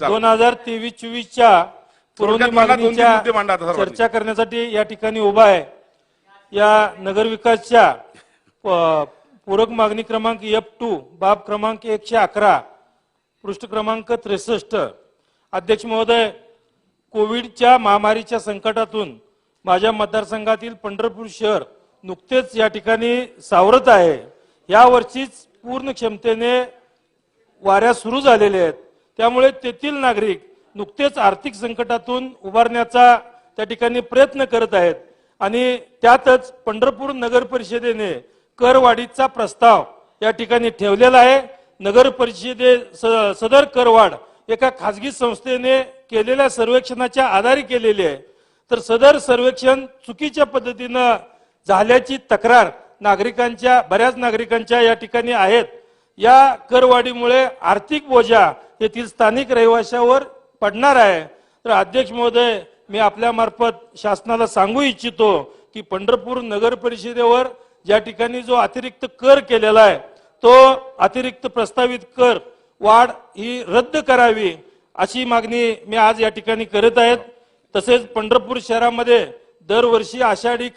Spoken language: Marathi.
दोन हजार तेवीस चोवीसच्या. चर्चा करण्यासाठी या ठिकाणी उभा आहे. या नगरविकासच्या पूरक मागणी क्रमांक एफ टू बाब क्रमांक एकशे अकरा पृष्ठ क्रमांक त्रेसष्ट. अध्यक्ष महोदय कोविडच्या महामारीच्या संकटातून माझ्या मतदारसंघातील पंढरपूर शहर नुकतेच या ठिकाणी सावरत आहे. या वर्षीच पूर्ण क्षमतेने वाऱ्या सुरू झालेल्या आहेत. त्यामुळे तेथील नागरिक नुकतेच आर्थिक संकटातून उभारण्याचा त्या ठिकाणी प्रयत्न करत आहेत. आणि त्यातच पंढरपूर नगर परिषदेने करवाढीचा प्रस्ताव या ठिकाणी ठेवलेला आहे. नगर परिषदे स- सदर करवाढ एका खासगी संस्थेने केलेल्या सर्वेक्षणाच्या आधारे केलेली आहे. तर सदर सर्वेक्षण चुकीच्या पद्धतीनं झाल्याची तक्रार नागरिकांच्या बऱ्याच नागरिकांच्या या ठिकाणी आहेत. या करवाढीमुळे आर्थिक बोजा येथील स्थानिक रहिवाशावर पडणार आहे. तर अध्यक्ष महोदय मी आपल्या मार्फत शासनाला सांगू इच्छितो की पंढरपूर नगर परिषदेवर ज्या ठिकाणी जो अतिरिक्त कर केलेला आहे तो अतिरिक्त प्रस्तावित कर वाढ ही रद्द करावी अशी मागणी मी आज या ठिकाणी करत आहेत तसेच पंढरपूर शहरामध्ये दरवर्षी आषाढी कार्य